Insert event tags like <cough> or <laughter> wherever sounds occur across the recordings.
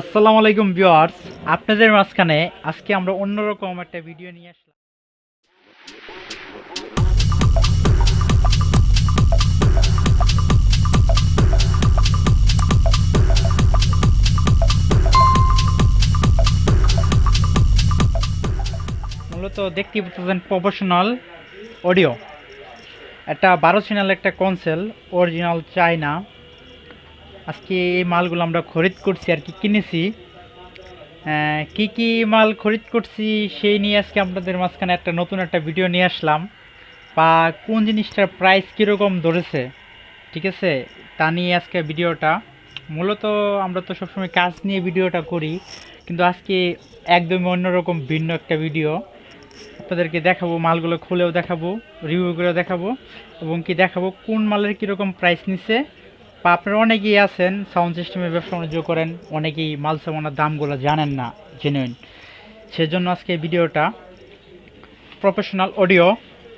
আসসালামু আলাইকুম ভিউয়ার্স, আপনাদের মাঝখানে আজকে আমরা অন্যরকম একটা ভিডিও নিয়ে আসলাম। মূলত দেখতে পাচ্ছেন প্রফেশনাল অডিও একটা বারো চ্যানেল একটা কনসেল অরিজিনাল চায়না আজকে এই মালগুলো আমরা খরিদ করছি আর কি, কিনেছি। কি কি মাল খরিদ করছি সেই নিয়ে আজকে আপনাদের মাঝখানে একটা নতুন একটা ভিডিও নিয়ে আসলাম। বা কোন জিনিসটার প্রাইস কীরকম ধরেছে, ঠিক আছে? তা নিয়ে আজকে ভিডিওটা। মূলত আমরা তো সবসময় কাজ নিয়ে ভিডিওটা করি, কিন্তু আজকে একদমই অন্যরকম ভিন্ন একটা ভিডিও। আপনাদেরকে দেখাবো, মালগুলো খুলেও দেখাবো রিভিউ করে দেখাবো, এবং কি দেখাবো, কোন মালের কীরকম প্রাইস নিচ্ছে বা আপনারা অনেকেই আছেন সাউন্ড সিস্টেমের ব্যবসা বাণিজ্য করেন, অনেকেই মাল সামানের দামগুলো জানেন না, জেনুইন। সেজন্য আজকে ভিডিওটা প্রফেশনাল অডিও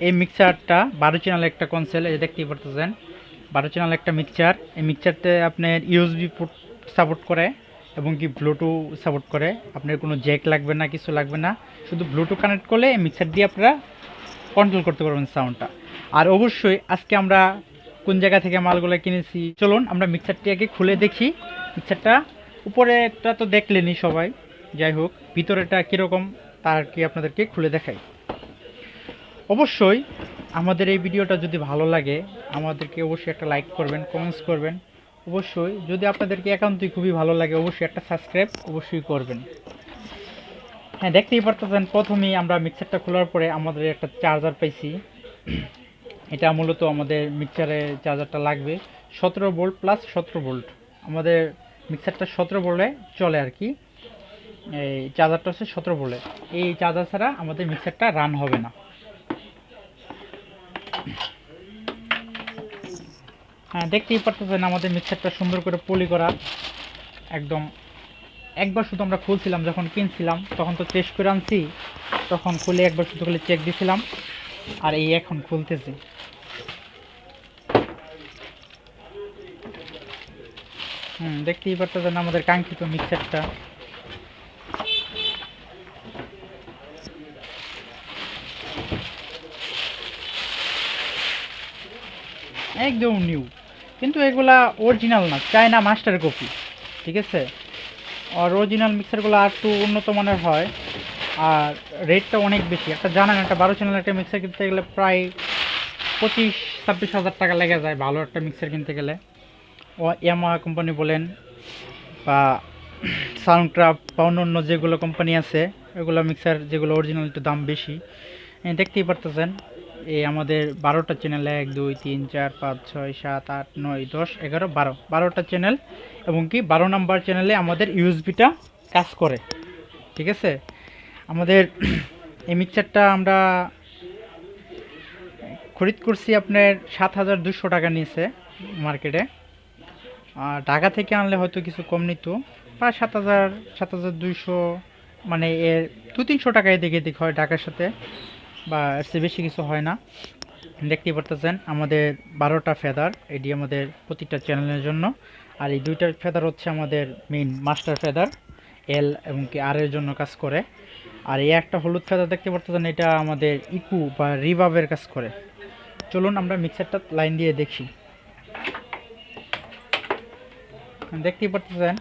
এই মিক্সারটা বারো চ্যানেল একটা কনসেল এই দেখতেই পারতেছেন, বারো চ্যানেল একটা মিক্সার এই মিক্সচারতে আপনার ইউএসবি সাপোর্ট করে এবং কি ব্লুটুথ সাপোর্ট করে। আপনার কোনো জ্যাক লাগবে না, কিছু লাগবে না, শুধু ব্লুটুথ কানেক্ট করলে এই মিক্সার দিয়ে আপনারা কন্ট্রোল করতে পারবেন সাউন্ডটা আর অবশ্যই আজকে আমরা কোন জায়গা থেকে মালগুলো কিনেছি। চলুন, আমরা মিক্সারটি আগে খুলে দেখি। মিক্সারটা উপরেটা তো দেখলেনই সবাই। যাই হোক ভিতরেটা কীরকম তার কি আপনাদেরকে খুলে দেখাই। অবশ্যই, আমাদের এই ভিডিওটা যদি ভালো লাগে, আমাদেরকে অবশ্যই একটা লাইক করবেন কমেন্টস করবেন। অবশ্যই, যদি আপনাদেরকে একান্তই খুবই ভালো লাগে, অবশ্যই একটা সাবস্ক্রাইব অবশ্যই করবেন। হ্যাঁ দেখতেই পারতেছেন, প্রথমেই আমরা মিক্সারটা খোলার পরে আমাদের একটা চার্জার পাইছি। এটা মূলত আমাদের মিক্সারে চার্জারটা লাগবে। সতেরো ভোল্ট প্লাস সতেরো ভোল্ট আমাদের মিক্সারটা সতেরো ভোল্টে চলে আর কি। এই চার্জারটা হচ্ছে সতেরো ভোল্টে এই চার্জার ছাড়া আমাদের মিক্সারটা রান হবে না। হ্যাঁ দেখতেই পারতেছেন আমাদের মিক্সারটা সুন্দর করে পলি করা। একদম একবার শুধু আমরা খুলছিলাম, যখন কিনছিলাম, তখন তো টেস্ট করে আনছি, তখন খুলে একবার শুধু খুলে চেক দিয়েছিলাম আর এই এখন খুলতেছি। হুম, দেখতেই পারতেছেন আমাদের কাঙ্ক্ষিত মিক্সারটা। একদম নিউ কিন্তু এগুলা অরিজিনাল না চায়না মাস্টার কপি ঠিক আছে? আর অরিজিনাল মিক্সারগুলো আর একটু উন্নত মানের হয়, আর রেটটা অনেক বেশি। একটা জানেন, একটা বারো চ্যানেল একটা মিক্সার কিনতে গেলে প্রায় পঁচিশ ছাব্বিশ হাজার টাকা লেগে যায় ভালো একটা মিক্সার কিনতে গেলে। ইয়ামা কোম্পানি বলেন বা সাউন্ড ক্রাফট বা অন্য যেগুলো কোম্পানি আছে, এগুলো মিক্সার যেগুলো অরিজিনাল একটু দাম বেশি। দেখতেই পারতেছেন এই আমাদের বারোটা চ্যানেল এক, দুই, তিন, চার, পাঁচ, ছয়, সাত, আট, নয়, দশ, এগারো, বারো। বারোটা চ্যানেল এবং কি বারো নাম্বার চ্যানেলে আমাদের ইউএসবিটা কাজ করে। ঠিক আছে? আমাদের এই মিক্সারটা আমরা খরিদ করছি আপনার সাত হাজার দুশো টাকা নিয়েছে মার্কেটে ঢাকা থেকে আনলে হয়তো কিছু কম নিত। প্রায় সাত হাজার সাত হাজার দুইশো মানে এর দু তিনশো টাকা এদিকে এদিক হয় ঢাকার সাথে, বা এর চেয়ে বেশি কিছু হয় না। দেখতেই পারতেছেন, আমাদের বারোটা ফেদার এটি আমাদের প্রতিটা চ্যানেলের জন্য। আর এই দুইটা ফেদার হচ্ছে আমাদের মেইন মাস্টার ফেদার এল এবং কি আর এর জন্য কাজ করে। আর এই একটা হলুদ ফেদার দেখতে পারতেছেন, এটা আমাদের ইকু বা রিভাবের কাজ করে। চলুন আমরা মিক্সারটা লাইন দিয়ে দেখি। দেখতেই পারতেছেন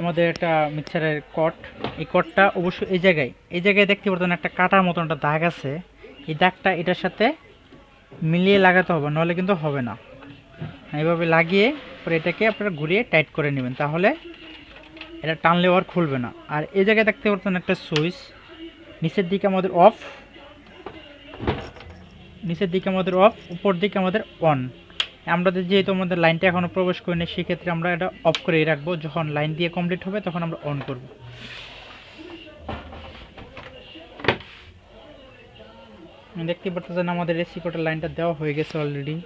আমাদের একটা মিক্সারের কট। এই কটটা অবশ্যই এই জায়গায় এই জায়গায় দেখতে পারতেন একটা কাটার মতন একটা দাগ আছে। এই দাগটা এটার সাথে মিলিয়ে লাগাতে হবে নাহলে কিন্তু হবে না। এইভাবে লাগিয়ে পরে এটাকে আপনারা ঘুরিয়ে টাইট করে নেবেন, তাহলে এটা টানলে আর খুলবে না। আর এই জায়গায় দেখতে পারতেন একটা সুইচ, নিচের দিকে আমাদের অফ, নিচের দিকে আমাদের অফ, উপর দিকে আমাদের অন। আমরা যেহেতু আমাদের লাইনটা এখনও প্রবেশ করিনি, সেক্ষেত্রে আমরা এটা অফ করেই রাখব। যখন লাইন দিয়ে কমপ্লিট হবে, তখন আমরা অন করব। দেখতে পারতেছেন আমাদের এসি কোটার লাইনটা দেওয়া হয়ে গেছে অলরেডি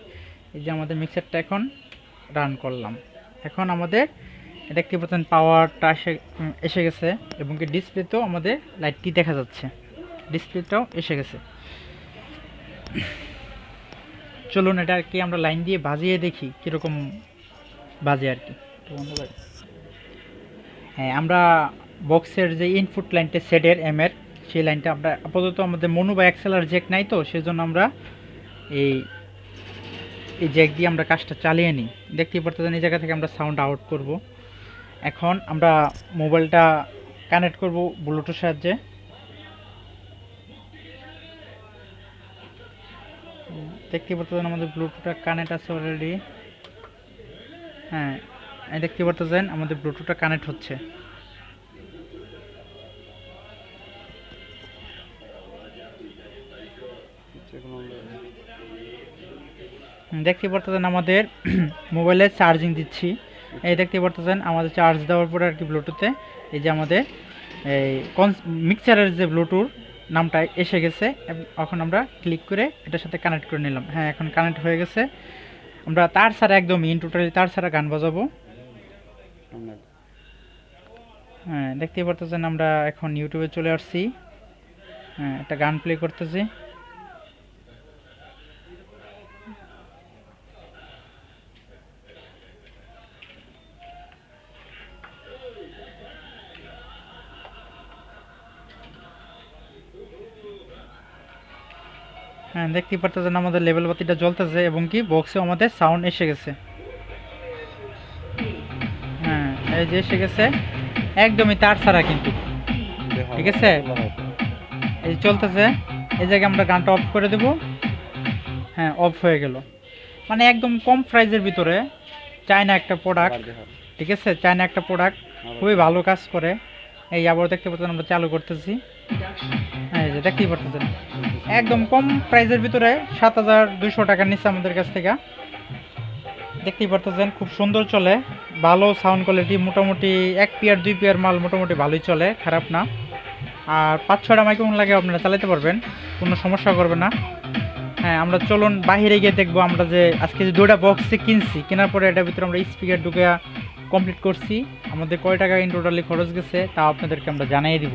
এই যে আমাদের মিক্সারটা এখন রান করলাম। এখন আমাদের দেখতে পাচ্ছেন পাওয়ারটা এসে এসে গেছে এবং কি ডিসপ্লেতেও আমাদের লাইটটি দেখা যাচ্ছে। ডিসপ্লেটাও এসে গেছে। চলুন এটা আর কি আমরা লাইন দিয়ে বাজিয়ে দেখি কীরকম বাজে আর কি। হ্যাঁ আমরা বক্সের যে ইনপুট লাইনটা সেটের এম এর সেই লাইনটা আমরা আপাতত আমাদের মনু বা এক্সেলার জ্যাক নাই তো সেজন্য আমরা এই এই জ্যাক দিয়ে আমরা কাজটা চালিয়ে নিই। দেখতেই পারতেছেন এই জায়গা থেকে আমরা সাউন্ড আউট করব। এখন আমরা মোবাইলটা কানেক্ট করব ব্লুটুথ সাহায্যে। উম, দেখতেই পারতেছেন আমাদের ব্লুটুথটা কানেক্ট আছে অলরেডি হ্যাঁ দেখতে পারতেছেন আমাদের ব্লুটুথটা কানেক্ট হচ্ছে। দেখতে পারতেছেন আমাদের <clears throat> মোবাইলে চার্জিং দিচ্ছি। এই দেখতে পারতেছেন আমাদের চার্জ দেওয়ার পরে আর কি ব্লুটুথে এই যে আমাদের এই মিক্সারের যে ব্লুটুথ নামটা এসে গেছে এখন আমরা ক্লিক করে এটার সাথে কানেক্ট করে নিলাম। হ্যাঁ এখন কানেক্ট হয়ে গেছে। আমরা তার ছাড়া একদম ইন টোটালি তার ছাড়া গান বাজাবো। হ্যাঁ দেখতেই পারতেছেন আমরা এখন ইউটিউবে চলে আসছি। হ্যাঁ একটা গান প্লে করতেছি। হ্যাঁ দেখতে পারতেছেন আমাদের লেভেল বাতিটা জ্বলতেছে এবং কি বক্সে আমাদের সাউন্ড এসে গেছে। হ্যাঁ এই যে এসে গেছে একদমই তার ছাড়া কিন্তু। ঠিক আছে? এই যে চলতেছে এই জায়গায় আমরা গানটা অফ করে দেব। হ্যাঁ অফ হয়ে গেল। মানে একদম কম প্রাইজের ভিতরে চায়না একটা প্রোডাক্ট ঠিক আছে? চায়না একটা প্রোডাক্ট খুবই ভালো কাজ করে। এই আবার দেখতে পাচ্ছেন আমরা চালু করতেছি। হ্যাঁ এই যে দেখতেই পারতেছেন একদম কম প্রাইজের ভিতরে সাত হাজার দুইশো টাকার নিচ্ছে আমাদের কাছ থেকে। দেখতেই পারতেছেন, খুব সুন্দর চলে। ভালো সাউন্ড কোয়ালিটি মোটামুটি এক পিয়ার, দুই পেয়ার মাল মোটামুটি ভালোই চলে, খারাপ না। আর পাঁচ ছটা মাইক্রোফোন লাগে আপনারা চালাতে পারবেন, কোনো সমস্যা করবে না। হ্যাঁ আমরা চলুন বাইরে গিয়ে দেখব আমরা যে আজকে যে দুটা বক্সে কিনছি, কেনার পরে এটার ভিতরে আমরা স্পিকার ঢুকে কমপ্লিট করছি। আমাদের কয় টাকা ইন টোটালি খরচ গেছে, তা আপনাদেরকে আমরা জানিয়ে দিব।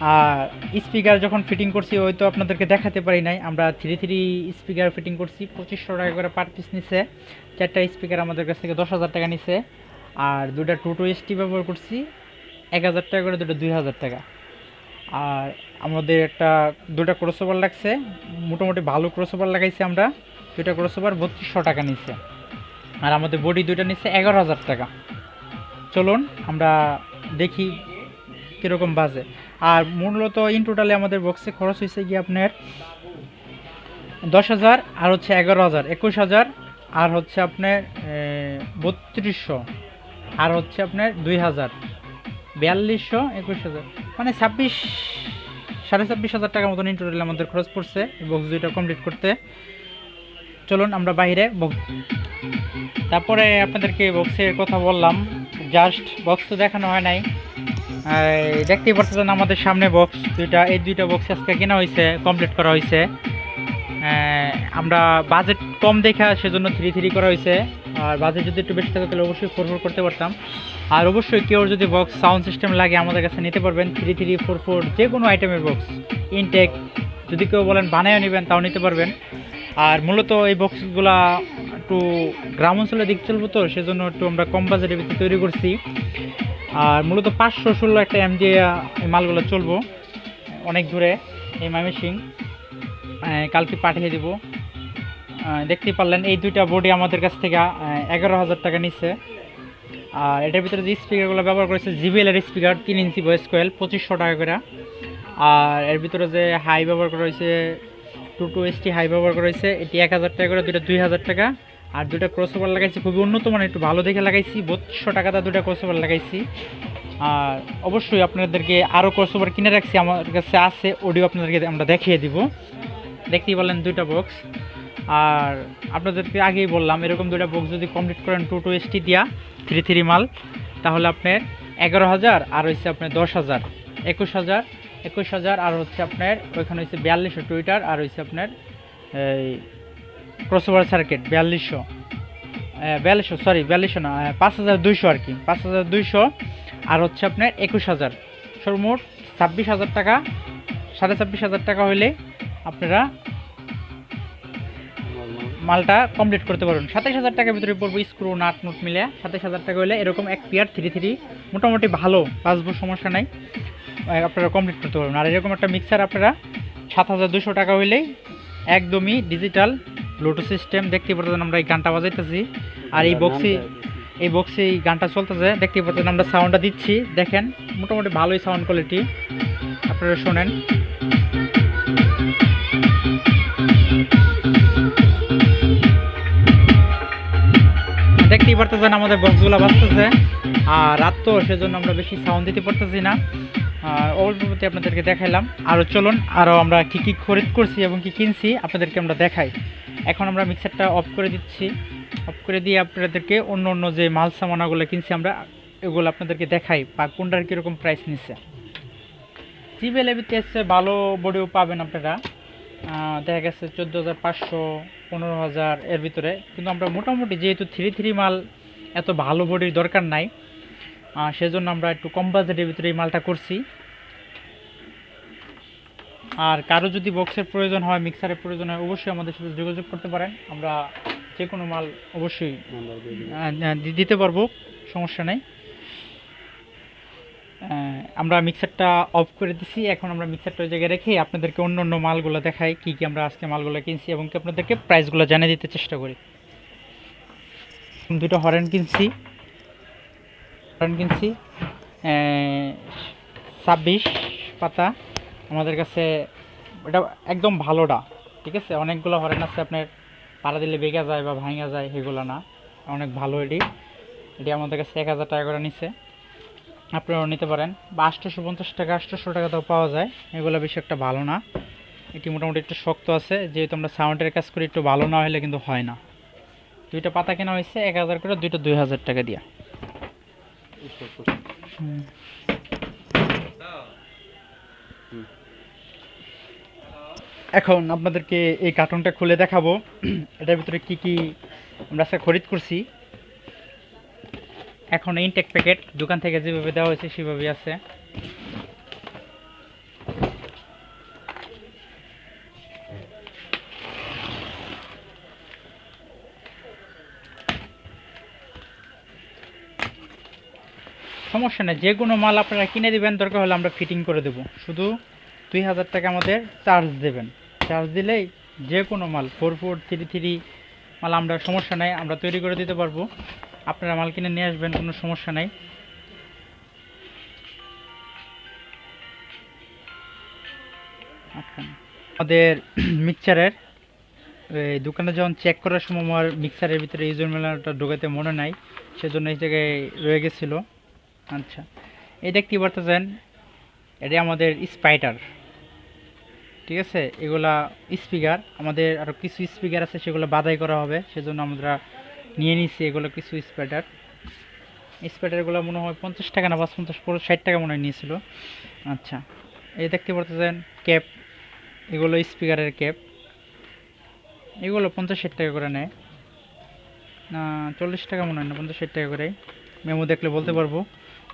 আর স্পিকার যখন ফিটিং করছি, ওই তো আপনাদেরকে দেখাতে পারি নাই। আমরা থ্রি থ্রি স্পিকার ফিটিং করছি, পঁচিশশো টাকা করে পার পিস নিছে। চারটা স্পিকার আমাদের কাছ থেকে দশ হাজার টাকা নিছে। আর দুটা টু টু এসটি ব্যবহার করছি, এক হাজার টাকা করে দুটো দুই হাজার টাকা। আর আমাদের একটা দুটা ক্রসওভার লাগছে, মোটামুটি ভালো ক্রসওভার লাগাইছি আমরা। দুটা ক্রসওভার বত্রিশশো টাকা নিচ্ছে আর আমাদের বডি দুইটা নিচ্ছে এগারো হাজার টাকা। চলুন, আমরা দেখি কীরকম বাজে। আর মূলত ইন টোটালে আমাদের বক্সে খরচ হয়েছে গিয়ে আপনার দশ হাজার আর হচ্ছে এগারো হাজার, একুশ হাজার আর হচ্ছে আপনার বত্রিশশো আর হচ্ছে আপনার দুই হাজার, বিয়াল্লিশশো, একুশ হাজার। মানে ছাব্বিশ, সাড়ে ছাব্বিশ হাজার টাকার মতন ইন টোটাল আমাদের খরচ পড়ছে বক্স দুইটা কমপ্লিট করতে। চলুন আমরা বাইরে তারপরে আপনাদেরকে বক্সের কথা বললাম। জাস্ট বক্স তো দেখানো হয় নাই। দেখতেই পাচ্ছেন আমাদের সামনে বক্স দুইটা, এই দুইটা বক্স আজকে কেনা হয়েছে কমপ্লিট করা হয়েছে আমরা বাজেট কম দেখা সেজন্য থ্রি থ্রি করা হয়েছে আর বাজেট যদি একটু বেশি থাকে তাহলে অবশ্যই ফোর ফোর করতে পারতাম। আর অবশ্যই কেউ যদি বক্স সাউন্ড সিস্টেম লাগে আমাদের কাছে নিতে পারবেন থ্রি থ্রি ফোর ফোর যে কোনো আইটেমের বক্স ইনটেক যদি কেউ বলেন বানায় নেবেন, তাও নিতে পারবেন। আর মূলত এই বক্সগুলা একটু গ্রাম অঞ্চলের দিক চলবো তো, সেজন্য একটু আমরা কম বাজেটের ভিত্তি তৈরি করছি। আর মূলত পাঁচশো ষোলো একটা এম দিয়ে মালগুলো চলবো। অনেক দূরে, এই মাইমেসিং কালকে পাঠিয়ে দেবো। দেখতে পারলেন, এই দুইটা বডি আমাদের কাছ থেকে এগারো হাজার টাকা নিচ্ছে। আর এটার ভিতরে যে স্পিকারগুলো ব্যবহার করেছে জিবিএল এর স্পিকার তিন ইঞ্চি ভয়েস কোয়েল পঁচিশশো টাকা করে। আর এর ভিতরে যে হাই ব্যবহার করা হয়েছে টু টু এসটি হাই ব্যবহার করা হয়েছে, এটি এক হাজার টাকা করে, দুইটা দুই হাজার টাকা। আর দুটা ক্রসওভার লাগাইছি, খুবই উন্নত মানের, একটু ভালো দেখে লাগাইছি। বত্রিশশো টাকাতে দুটা ক্রসওভার লাগাইছি। আর অবশ্যই আপনাদেরকে আরও ক্রসওভার কিনে রাখছি, আমার কাছে আছে অডিও আপনাদেরকে আমরা দেখিয়ে দিব। দেখতেই পারলেন দুইটা বক্স আর আপনাদেরকে আগেই বললাম, এরকম দুইটা বক্স যদি কমপ্লিট করেন টু টু এসটি দিয়া থ্রি থ্রি মাল, তাহলে আপনার এগারো হাজার, আর হচ্ছে আপনার দশ হাজার। একুশ হাজার একুশ হাজার, আর হচ্ছে আপনার ওইখানে হচ্ছে বিয়াল্লিশশো টুইটার আর হচ্ছে আপনার এই ক্রসওভার সার্কিট বিয়াল্লিশশো বিয়াল্লিশশো সরি বিয়াল্লিশশো না পাঁচ হাজার দুইশো আর কি, পাঁচ হাজার দুইশো আর হচ্ছে আপনার একুশ হাজার। সর্বমোট ছাব্বিশ হাজার টাকা, সাড়ে ছাব্বিশ হাজার টাকা হইলে আপনারা মালটা কমপ্লিট করতে পারবেন। সাতাইশ হাজার টাকার ভিতরে পড়ব স্ক্রু নাট নোট মিলে। সাতাইশ হাজার টাকা হলে এরকম এক পেয়ার থ্রি থ্রি মোটামুটি ভালো, বাঁচবো, সমস্যা নাই। আপনারা কমপ্লিট করতে পারবেন। আর এরকম একটা মিক্সার আপনারা সাত হাজার দুশো টাকা হইলেই একদমই ডিজিটাল ব্লুটুথ সিস্টেম দেখতে পাচ্ছেন আমরা এই গানটা বাজাইতেছি। আর এই বক্সে এই বক্সে এই গানটা চলতেছে দেখতে পাচ্ছেন আমরা সাউন্ডটা দিচ্ছি। দেখেন মোটামুটি ভালোই সাউন্ড কোয়ালিটি আপনারা শোনেন। দেখতেই পারতেছেন আমাদের বক্সগুলো বাজতেছে। আর রাত তো সেজন্য আমরা বেশি সাউন্ড দিতে পারতেছি না। আর অল্প আপনাদেরকে দেখাইলাম। আরও চলুন আরও আমরা কী কী খরিদ করছি এবং কি কিনছি আপনাদেরকে আমরা দেখাই। এখন আমরা মিক্সারটা অফ করে দিচ্ছি। অফ করে দিয়ে আপনাদেরকে অন্য অন্য যে মাল সামানাগুলো কিনছি আমরা, এগুলো আপনাদেরকে দেখাই বা কোনটার কীরকম প্রাইস নিচ্ছে। জিবে লেবিতে এসছে ভালো বডিও পাবেন আপনারা। দেখা গেছে চোদ্দ হাজার পাঁচশো, পনেরো হাজার এর ভিতরে। কিন্তু আমরা মোটামুটি যেহেতু থ্রি থ্রি মাল, এত ভালো বডির দরকার নাই। সেজন্য আমরা একটু কম বাজেটের ভিতরে এই মালটা করছি। আর কারও যদি বক্সের প্রয়োজন হয় মিক্সারের প্রয়োজন হয় অবশ্যই আমাদের সাথে যোগাযোগ করতে পারেন। আমরা যে কোনো মাল অবশ্যই দিতে পারব সমস্যা নেই। আমরা মিক্সারটা অফ করে দিছি। এখন আমরা মিক্সারটা ওই জায়গায় রেখে আপনাদেরকে অন্য অন্য মালগুলো দেখাই কি কি আমরা আজকে মালগুলো কিনছি এবং কি আপনাদেরকে প্রাইসগুলো জানিয়ে দিতে চেষ্টা করি। দুটো হরেন কিনছি। কিনছি ছাব্বিশ পাতা। আমাদের কাছে এটা একদম ভালোটা, ঠিক আছে? অনেকগুলো হরেন আছে, আপনার পাড়া দিলে বেগা যায় বা ভাঙা যায় সেগুলো না। অনেক ভালো এটি। এটি আমাদের কাছে এক হাজার টাকা করে নিচ্ছে আপনারাও নিতে পারেন। বা আটশোশো পঞ্চাশ টাকা, আটশোশো টাকাতেও পাওয়া যায়। এগুলো বেশি একটা ভালো না। এটি মোটামুটি একটু শক্ত আছে। যেহেতু আমরা সাউন্ডের কাজ করি, একটু ভালো না হলে কিন্তু হয় না। দুইটা পাতা কেনা হয়েছে, এক হাজার করে, দুইটা দুই হাজার টাকা দিয়া। এখন আপনাদেরকে এই কার্টুনটা খুলে দেখাবো। এটার ভিতরে কি কি আমরা আজকে খরিদ করছি। এখন ইনটেক প্যাকেট দোকান থেকে যেভাবে দেওয়া হয়েছে সেভাবেই আছে। সমস্যা নেই, যে কোনো মাল আপনারা কিনে দিবেন, দরকার হলে আমরা ফিটিং করে দেব। শুধু দুই হাজার টাকা আমাদের চার্জ দেবেন। চার্জ দিলেই যে কোনো মাল ফোর ফোর থ্রি থ্রি মাল আমরা সমস্যা নেই, আমরা তৈরি করে দিতে পারব। আপনারা মাল কিনে নিয়ে আসবেন, কোনো সমস্যা নেই। আচ্ছা। আমাদের মিক্সচারের এই দোকানে যখন চেক করার সময় আমার মিক্সারের ভিতরে ইউজর মেলাটা ঢোকাতে মনে নাই, সেজন্য এই জায়গায় রয়ে গেছিল। আচ্ছা। এই দেখতে পারতেছেন এটা আমাদের স্পাইটার ঠিক আছে? এগুলা স্পিকার আমাদের আরও কিছু স্পিকার আছে, সেগুলো বাদাই করা হবে, সেজন্য আমরা নিয়ে নিছি এগুলো কিছু স্পাইটার স্পাইটারগুলো মনে হয় পঞ্চাশ টাকা না পাঁচ পঞ্চাশ পুরো ষাট টাকা মনে হয় নিয়েছিল। আচ্ছা। এই দেখতে পারতেছেন ক্যাপ এগুলো স্পিকারের ক্যাপ এগুলো পঞ্চাশ, ষাট টাকা করে নেয়। না, চল্লিশ টাকা মনে হয় না, পঞ্চাশ, ষাট টাকা করে। মেমো দেখলে বলতে পারব।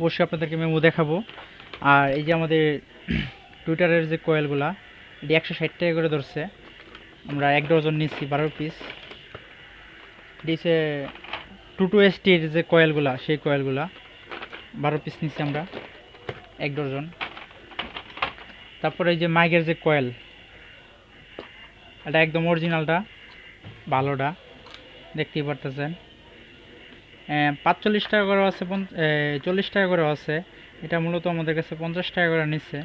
অবশ্যই আপনাদেরকে মেমো দেখাবো। আর এই যে আমাদের <clears throat> টুইটারের যে কয়েলগুলা এটি একশো ষাট টাকা করে ধরছে। আমরা এক ডজন নিচ্ছি বারো পিস দিছে টু টু এসটির যে কয়েলগুলা সেই কয়েলগুলা বারো পিস নিচ্ছি আমরা, এক ডজন। তারপরে এই যে মাইকের যে কয়েল এটা একদম অরিজিনালটা ভালোটা। দেখতেই পারতেছেন। পাঁচচল্লিশ টাকা করে আছে চল্লিশ টাকা করে আছে। এটা মূলত আমাদের কাছে পঞ্চাশ টাকা করে নিচ্ছে।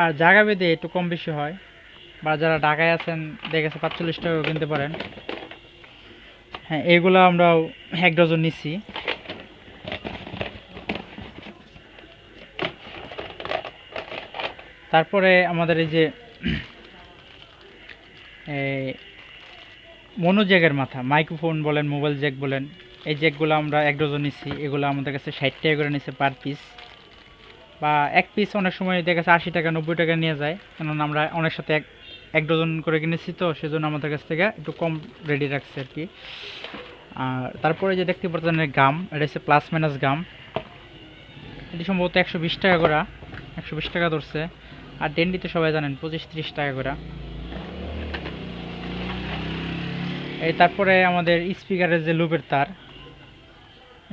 আর জায়গা বেঁধে একটু কম বেশি হয়। বা যারা ঢাকায় আছেন দেখেছে পাঁচচল্লিশ টাকা কিনতে পারেন। হ্যাঁ এইগুলো আমরাও এক ডজন নিচ্ছি। তারপরে আমাদের এই যে এই মনো জ্যাকের মাথা, মাইক্রোফোন বলেন, মোবাইল জ্যাক বলেন এই যে জ্যাকগুলো আমরা এক ডজন নিচ্ছি এগুলো আমাদের কাছে ষাট টাকা করে নিচ্ছে পার পিস বা এক পিস অনেক সময় দেখা যাচ্ছে আশি টাকা, নব্বই টাকা নিয়ে যায়, কেননা আমরা অনেক সাথে এক এক ডজন করে কিনেছি তো, সেজন্য আমাদের কাছ থেকে একটু কম রেডি রাখছে আর কি। আর তারপরে যে দেখতে পাচ্ছেন গাম এটা হচ্ছে প্লাস মাইনাস গাম এটি সম্ভবত একশো বিশ টাকা করা, একশো বিশ টাকা ধরছে। আর ডেন্ডি তো সবাই জানেন, পঁচিশ ত্রিশ টাকা করে। এই তারপরে আমাদের স্পিকারের যে লুপের তার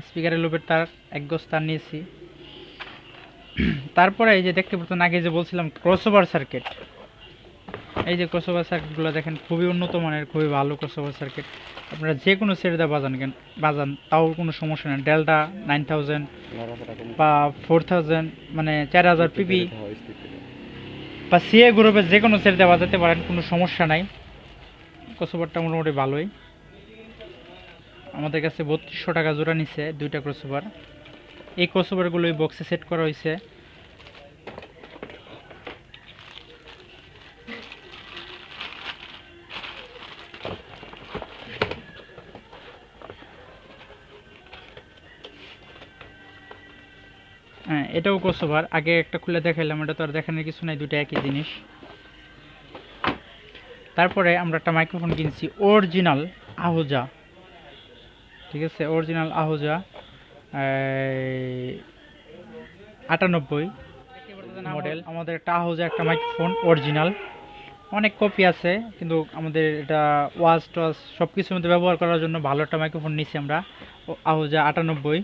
স্পিকারের লোপের তার এক গোছ তার নিয়েছি। তারপরে এই যে দেখতে পাচ্ছেন, আগে যে বলছিলাম ক্রসওভার সার্কিট এই যে ক্রসওভার সার্কিটগুলো দেখেন, খুবই উন্নত মানের, খুবই ভালো ক্রসওভার সার্কিট আপনারা যে কোনো সেটে বাজান কেন, বাজান, তাও কোনো সমস্যা নেই। ডেল্টা নাইন থাউজেন্ড বা ফোর থাউজেন্ড মানে চার হাজার পিপি বা সিএ গ্রুপের যে কোনো সেটে বাজাতে পারেন, কোনো সমস্যা নাই। ক্রসওভারটা মোটামুটি ভালোই। আমাদের কাছে বত্রিশশো টাকা জোড়া নিছে, দুইটা ক্রসওভার এই ক্রসওভারগুলো এই বক্সে সেট করা হয়েছে হ্যাঁ এটাও ক্রসওভার আগে একটা খুলে দেখাইলাম, এটা তো আর দেখানোর কিছু নাই দুটো একই জিনিস। তারপরে আমরা একটা মাইক্রোফোন কিনছি অরিজিনাল আহুজা। ঠিক আছে? অরিজিনাল আহুজা আটানব্বই মডেল আমাদের একটা আহুজা একটা মাইক্রোফোন অরিজিনাল অনেক কপি আছে কিন্তু আমাদের এটা ওয়াজ টোয়াজ সব কিছুর মধ্যে ব্যবহার করার জন্য ভালো একটা মাইক্রোফোন নিছি আমরা। আহুজা আটানব্বই।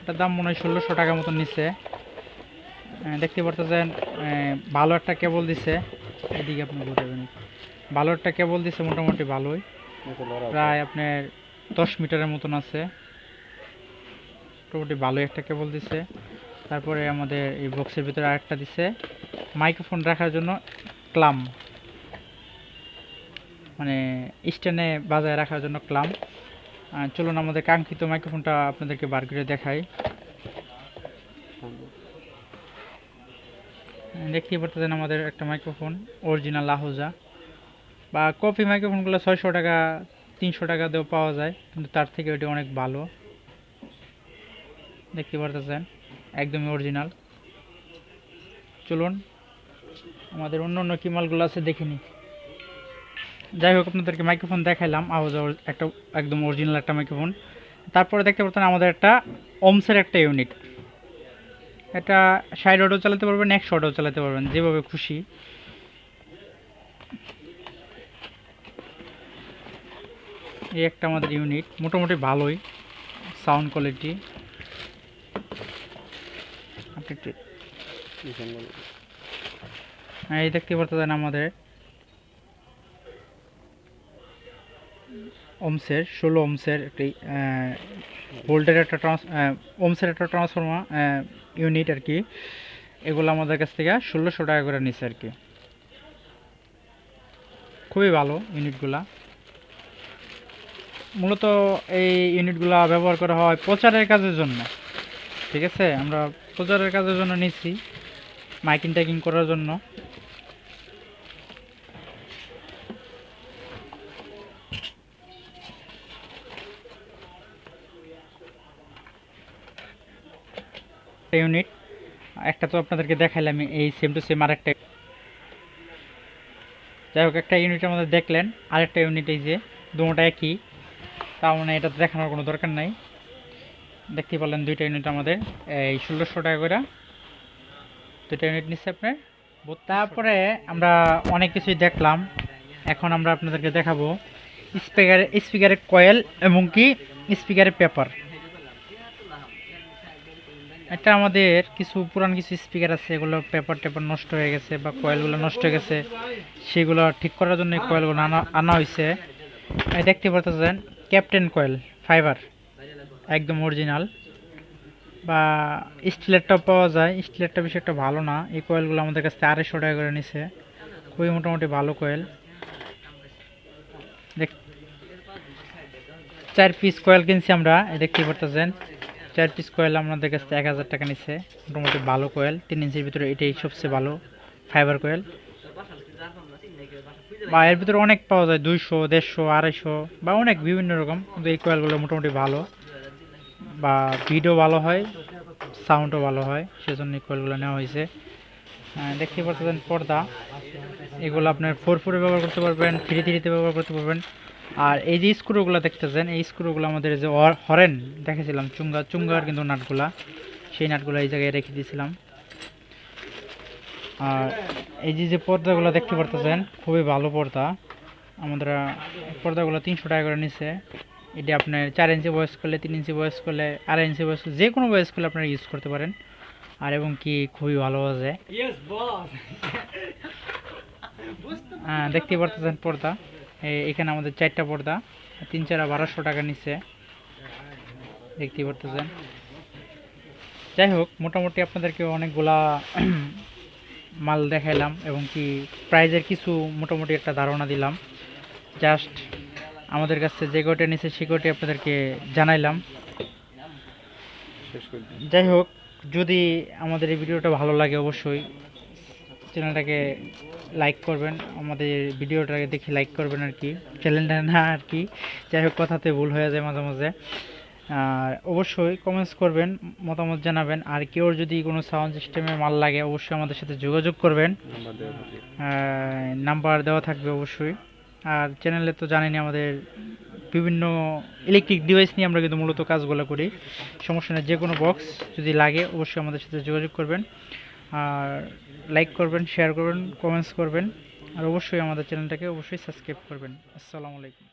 এটার দাম মনে হয় ষোলোশো টাকার মতন নিচ্ছে দেখতে পারতেছেন ভালো একটা কেবল দিছে। এদিকে আপনি ঘুরাবেন ভালো একটা কেবল দিছে মোটামুটি ভালোই। প্রায় আপনার দশ মিটারের মতন আছে। মোটামুটি ভালোই একটা কেবল দিছে। তারপরে আমাদের এই বক্সের ভিতরে আরেকটা দিছে। মাইক্রোফোন রাখার জন্য ক্লাম মানে স্ট্যান্ডে বাজায় রাখার জন্য ক্লাম চলুন আমাদের কাঙ্ক্ষিত মাইক্রোফোনটা আপনাদেরকে বার করে দেখাই। দেখতেই পারতেছেন আমাদের একটা মাইক্রোফোন অরিজিনাল আহুজা বা কপি মাইক্রোফোনগুলো ছয়শো টাকা তিনশো টাকা দিয়েও পাওয়া যায়, কিন্তু তার থেকে ওইটা অনেক ভালো। দেখতে পারতেছেন, একদমই অরিজিনাল চলুন, আমাদের অন্য অন্য কি মালগুলো আছে দেখিনি যাই হোক, আপনাদেরকে মাইক্রোফোন দেখাইলাম, আওয়াজ একটা একদম অরিজিনাল একটা মাইক্রোফোন তারপরে দেখতে পারতেন আমাদের একটা ওমসের একটা ইউনিট এটা ষাট অটো চালাতে পারবেন, একশো অটো চালাতে পারবেন, যেভাবে খুশি। এই একটা আমাদের ইউনিট মোটামুটি ভালোই সাউন্ড কোয়ালিটি হ্যাঁ, এই দেখতে পারতেছেন আমাদের। ওমসের ষোলো ওমসের একটি ভোল্টের একটা ট্রান্স ওমসের একটা ট্রান্সফর্মার ইউনিট আর কি। এগুলো আমাদের কাছ থেকে ষোলোশো টাকা করে নিচ্ছে আর কি। খুবই ভালো ইউনিটগুলা মূলত এই ইউনিটগুলা ব্যবহার করা হয় প্রচারের কাজের জন্য। ঠিক আছে? আমরা প্রচারের কাজের জন্য নিচ্ছি মাইকিং টাইকিং করার জন্য। ইউনিট একটা তো আপনাদেরকে দেখাইলাম, এই সেম টু সেম আরেকটা। যাই হোক, একটা ইউনিট আমাদের দেখলেন, আরেকটা ইউনিট এই যে দুটোটা একই। তার মানে এটা দেখানোর কোনো দরকার নাই। দেখতে পারলেন দুইটা ইউনিট আমাদের। এই ষোলোশো টাকা করে দুইটা ইউনিট নিচ্ছে আপনার। তারপরে আমরা অনেক কিছুই দেখলাম। এখন আমরা আপনাদেরকে দেখাবো স্পিকারের স্পিকারের কয়েল এবং কি স্পিকারের পেপার এটা আমাদের কিছু পুরান কিছু স্পিকার আছে, এগুলো পেপার টেপার নষ্ট হয়ে গেছে বা কয়েলগুলো নষ্ট হয়ে গেছে। সেগুলো ঠিক করার জন্য কয়েলগুলো আনা আনা হয়েছে দেখতে পাচ্ছেন ক্যাপ্টেন কয়েল, ফাইবার, একদম অরিজিনাল। বা স্টিলেরটাও পাওয়া যায়, স্টিলেরটা বেশি একটা ভালো না। এই কয়েলগুলো আমাদের কাছ আড়াইশো টাকা করে নিছে। খুবই মোটামুটি ভালো কয়েল। দেখ, চার পিস কয়েল কিনছি আমরা দেখতে পারতেছেন। চার পিস কয়েল আমাদের কাছ এক হাজার টাকা নিচ্ছে মোটামুটি ভালো কয়েল, তিন ইঞ্চির ভিতরে এটাই সবচেয়ে ভালো ফাইবার কয়েল। বা এর ভিতরে অনেক পাওয়া যায় দুইশো, দেড়শো, আড়াইশো বা অনেক বিভিন্ন রকম। কিন্তু এই কয়েলগুলো মোটামুটি ভালো। বা ভিডিও ভালো হয় সাউন্ডও ভালো হয়, সেজন্য এই কয়েলগুলো নেওয়া হয়েছে। দেখতে পাচ্ছেন পর্দা। এগুলো আপনার ফোর ফোরে ব্যবহার করতে পারবেন থ্রি থ্রিতে ব্যবহার করতে পারবেন। আর এই যে স্ক্রুগুলো দেখতেছেন, এই স্ক্রুগুলো আমাদের যে হরেন দেখেছিলাম চুঙ্গা চুঙ্গার কিন্তু নাটগুলা। সেই নাটগুলো এই জায়গায় রেখে দিয়েছিলাম। আর এই যে যে পর্দাগুলো দেখতে পারতেছেন খুবই ভালো পর্দা। আমাদের পর্দাগুলো তিনশো টাকা করে নিচ্ছে এটি আপনার চার ইঞ্চি বয়স করলে তিন ইঞ্চি বয়স করলে আড়াই ইঞ্চি বয়স যে কোনো বয়স করলে আপনারা ইউজ করতে পারেন। আর এবং কি খুবই ভালো বাজে boss. হ্যাঁ দেখতে পারতেছেন পর্দা। এখানে আমাদের চারটা পর্দা তিন চারা বারোশো টাকা নিচ্ছে দেখতে পারতেছেন। যাই হোক মোটামুটি আপনাদেরকে অনেকগুলা মাল দেখাইলাম এবং কি প্রাইজের কিছু মোটামুটি একটা ধারণা দিলাম। জাস্ট আমাদের কাছে যে কয়টা নিচ্ছে সে কয়টি আপনাদেরকে জানাইলাম। যাই হোক যদি আমাদের এই ভিডিওটা ভালো লাগে অবশ্যই চ্যানেলটাকে লাইক করবেন আমাদের ভিডিওটাকে দেখে লাইক করবেন আর কি চ্যানেলটা না আর কি। যাই হোক কথাতে ভুল হয়ে যায় মাঝে মাঝে। আর অবশ্যই কমেন্টস করবেন মতামত জানাবেন। আর কেউ যদি কোনো সাউন্ড সিস্টেমে মাল লাগে অবশ্যই আমাদের সাথে যোগাযোগ করবেন। নাম্বার দেওয়া থাকবে। অবশ্যই। আর চ্যানেলে তো জানেনই আমাদের বিভিন্ন ইলেকট্রিক ডিভাইস নিয়ে আমরা কিন্তু মূলত কাজগুলো করি। সমস্যা নেই যে কোনো বক্স যদি লাগে অবশ্যই আমাদের সাথে যোগাযোগ করবেন। আর লাইক করবেন শেয়ার করবেন কমেন্টস করবেন। আর অবশ্যই আমাদের চ্যানেলটাকে অবশ্যই সাবস্ক্রাইব করবেন। আসসালামু আলাইকুম।